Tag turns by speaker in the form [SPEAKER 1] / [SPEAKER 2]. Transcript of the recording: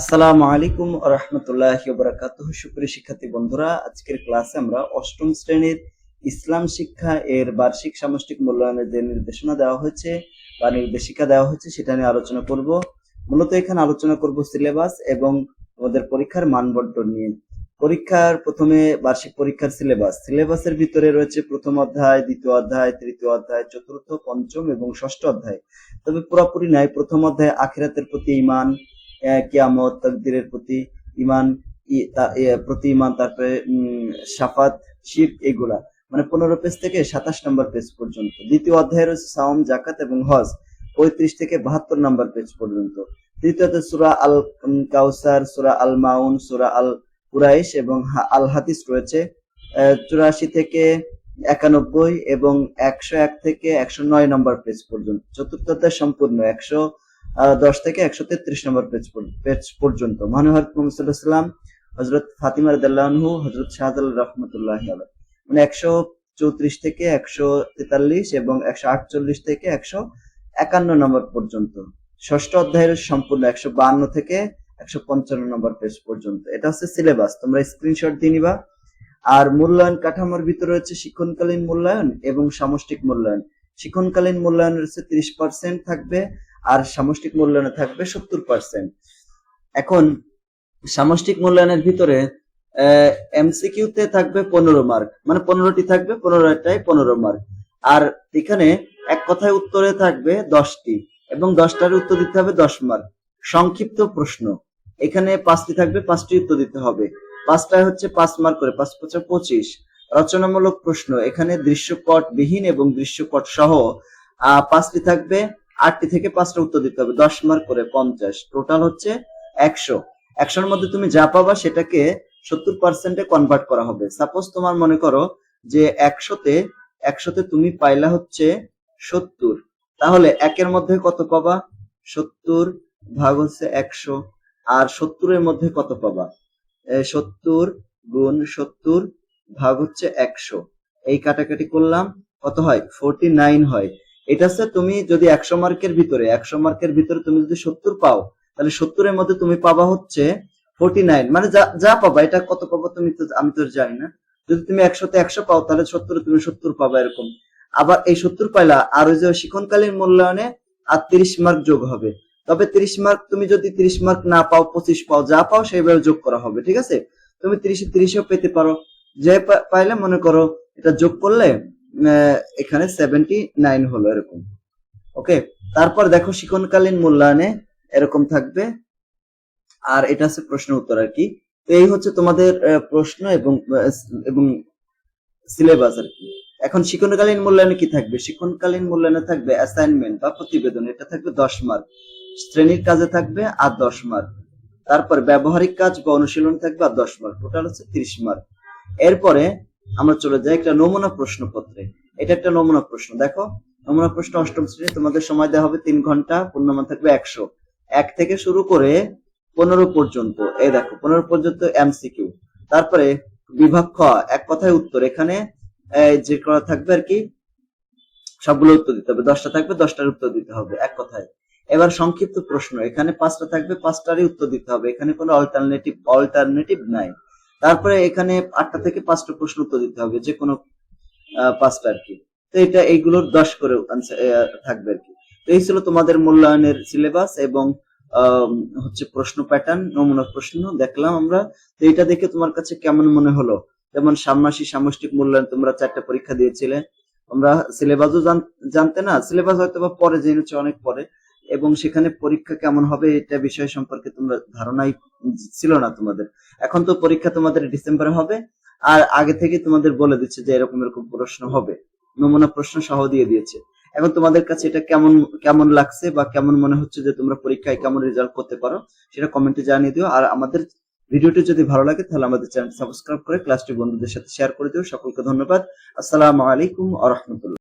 [SPEAKER 1] আসসালামু আলাইকুম রহমতুল্লাহ বরাকাতুহ। সুপ্রিয় শিক্ষার্থী বন্ধুরা, আজকের ক্লাসে আমরা অষ্টম শ্রেণির ইসলাম শিক্ষা এর বার্ষিক সামষ্টিক মূল্যায়নের যে নির্দেশনা দেওয়া হয়েছে বা নির্দেশিকা দেওয়া হয়েছে, সেটা নিয়ে আলোচনা করব। মূলত এখানে আলোচনা করব সিলেবাস এবং আমাদের পরীক্ষার মানবন্টন নিয়ে। পরীক্ষার প্রথমে বার্ষিক পরীক্ষার সিলেবাস। সিলেবাসের ভিতরে রয়েছে প্রথম অধ্যায়, দ্বিতীয় অধ্যায়, তৃতীয় অধ্যায়, চতুর্থ, পঞ্চম এবং ষষ্ঠ অধ্যায়। তবে পুরোপুরি নাই প্রথম অধ্যায় আখিরাতের প্রতি ইমান কিয়ামত তকদিরের প্রতি ইমান প্রতি ইমান তারপরে সাফাত শির এগুলা। মানে পনেরো পেজ থেকে সাতাশ নম্বর পেজ পর্যন্ত। দ্বিতীয় অধ্যায় রয়েছে সাওম জাকাত এবং হজ। পঁয়ত্রিশ থেকে বাহাত্তর নম্বর পেজ পর্যন্ত। তৃতীয়তে সুরা আল কাউসার সুরা আল মাউন সুরা আল কুরাইশ এবং আল হাদিস রয়েছে। চুরাশি থেকে একানব্বই এবং একশো এক থেকে একশো নয় নম্বর পেজ পর্যন্ত। চতুর্থতে সম্পূর্ণ। একশো দশ থেকে একশো তেত্রিশ নম্বর পেজ পেজ পর্যন্ত। মনোহর সাল্লাম হজরত ফাতিমা রাহু হজরত শাহজাল রহমতুল্লাহ। মানে একশো চৌত্রিশ থেকে একশো তেতাল্লিশ এবং একশো আটচল্লিশ থেকে একশো একান্ন নম্বর পর্যন্ত। ষষ্ঠ অধ্যায়ের সম্পূর্ণ একশো বান্ন থেকে একশো পঞ্চান্ন নম্বর পেজ পর্যন্ত। এটা হচ্ছে সিলেবাস তোমরা স্ক্রিনশট দিয়ে নিবা। আর মূল্যায়ন কাঠামোর ভিতরে রয়েছে শিক্ষণকালীন মূল্যায়ন এবং সামষ্টিক মূল্যায়ন। শিক্ষণকালীন মূল্যায়ন রয়েছে ত্রিশ পার্সেন্ট থাকবে আর সামষ্টিক মূল্যায়নে থাকবে সত্তর পার্সেন্ট এখন, সামষ্টিক মূল্যায়নের ভিতরে এমসিকিউ তে থাকবে পনেরো মার্ক মানে পনেরোটি থাকবে পনেরোটাই পনেরো মার্ক আর এখানে এক কথায় উত্তরে থাকবে দশটি, এবং দশটার উত্তর দিতে হবে দশ মার্ক সংক্ষিপ্ত প্রশ্ন। এখানে পাঁচটি থাকবে, পাঁচটি উত্তর দিতে হবে। পাঁচটায় হচ্ছে পাঁচ মার্ক করে, পাঁচ পাঁচা পঁচিশ। রচনামূলক প্রশ্ন। এখানে দৃশ্যপট বিহীন এবং দৃশ্যপট সহ পাঁচটি থাকবে আটটি থেকে পাঁচটা উত্তর দিতে হবে। দশ মার্ক করে পঞ্চাশ। টোটাল হচ্ছে একশো। একশোর মধ্যে তুমি যা পাবা সেটাকে সত্তর পার্সেন্টে কনভার্ট করা হবে। সাপোজ তোমার মনে করো যে একশোতে একশোতে তুমি পাইলা হচ্ছে সত্তর। তাহলে একের মধ্যে কত পাবা? সত্তর ভাগ হচ্ছে একশো। আর সত্তরের মধ্যে কত পাবা? সত্তর গুণ সত্তর ভাগ হচ্ছে একশো। এই কাটাকাটি করলাম, কত হয়? ফোরটি নাইন হয়। এটা হচ্ছে তুমি যদি একশো মার্কের ভিতরে, একশো মার্কের ভিতরে তুমি যদি সত্তর পাও, তাহলে সত্তরের মধ্যে তুমি পাবা হচ্ছে ফোরটি নাইন মানে যা যা পাবা, এটা কত পাবা তুমি তো আমি তো জানি না। যদি তুমি একশোতে একশো পাও, তাহলে সত্তরে তুমি সত্তর পাবা এরকম। আবার এই সত্তর পাইলা, আর ওই যে শিক্ষণকালীন মূল্যায়নে আর তিরিশ মার্ক যোগ হবে। তবে তিরিশ মার্ক, তুমি যদি তিরিশ মার্ক না পাও, পঁচিশ পাও, যা পাও, সেইভাবে যোগ করা হবে, ঠিক আছে? তুমি তিরিশে তিরিশেও পেতে পারো। যে পাইলে মনে করো এটা যোগ করলে এখানে সেভেন্টি নাইন হলো এরকম। ওকে তারপর দেখো শিক্ষণকালীন মূল্যায়নে এরকম থাকবে। আর এটা হচ্ছে প্রশ্ন উত্তর আর কি। এই হচ্ছে তোমাদের প্রশ্ন এবং এবং সিলেবাস আর কি। এখন শিক্ষণকালীন মূল্যায়নে কি থাকবে? শিক্ষণকালীন মূল্যায়নে থাকবে অ্যাসাইনমেন্ট বা প্রতিবেদন। এটা থাকবে দশ মার্ক শ্রেণির কাজে থাকবে আর দশ মার্ক তারপর ব্যবহারিক কাজ বা অনুশীলন থাকবে আর দশ মার্ক টোটাল হচ্ছে তিরিশ মার্ক এরপরে আমরা চলে যাই একটা নমুনা প্রশ্নপত্রে। এটা একটা নমুনা প্রশ্ন। দেখো, নমুনা প্রশ্ন অষ্টম শ্রেণি তোমাদের সময় দেওয়া হবে তিন ঘণ্টা, পূর্ণমান থাকবে একশো। এক থেকে শুরু করে পনেরো পর্যন্ত। এই দেখো, পনেরো পর্যন্ত এমসিকিউ। তারপরে বিভাগ খ, এক কথায় উত্তর। এখানে যে করা থাকবে আর কি, সবগুলো উত্তর দিতে হবে। দশটা থাকবে, দশটার উত্তর দিতে হবে, এক কথায়। এবার সংক্ষিপ্ত প্রশ্ন। এখানে পাঁচটা থাকবে, পাঁচটারই উত্তর দিতে হবে। এখানে কোনো অল্টারনেটিভ অল্টারনেটিভ নাই। তারপরে এখানে আটটা থেকে পাঁচটা প্রশ্ন উত্তর দিতে হবে যে কোনো পাঁচটা আর কি। তো এটা এইগুলোর দশ করে থাকবে আর কি। তো এই ছিল তোমাদের মূল্যায়নের সিলেবাস এবং হচ্ছে প্রশ্ন প্যাটার্ন নমুনা প্রশ্ন দেখলাম আমরা। তো এটা দেখে তোমার কাছে কেমন মনে হলো? যেমন সামনাসি সামষ্টিক মূল্যায়ন তোমরা চারটা পরীক্ষা দিয়েছিলে। তোমরা সিলেবাসও জানতে না সিলেবাস হয়তো বা পরে, জেনেছো অনেক পরে। এবং সেখানে পরীক্ষা কেমন হবে এটা বিষয় সম্পর্কে তোমরা ধারণাই ছিল না তোমাদের। এখন তো পরীক্ষা তোমাদের ডিসেম্বরে হবে, আর আগে থেকে তোমাদের বলে দিচ্ছে যে এরকম এরকম প্রশ্ন হবে। নমুনা প্রশ্ন সহ দিয়ে দিয়েছে। এখন তোমাদের কাছে এটা কেমন কেমন লাগছে বা কেমন মনে হচ্ছে যে তোমরা পরীক্ষায় কেমন রেজাল্ট করতে পারো, সেটা কমেন্টে জানিয়ে দিও। আর আমাদের ভিডিওটি যদি ভালো লাগে তাহলে আমাদের চ্যানেল সাবস্ক্রাইব করে ক্লাসটি বন্ধুদের সাথে শেয়ার করে দিও। সকলকে ধন্যবাদ। আসসালামু আলাইকুম আ রহমতুল্লাহ।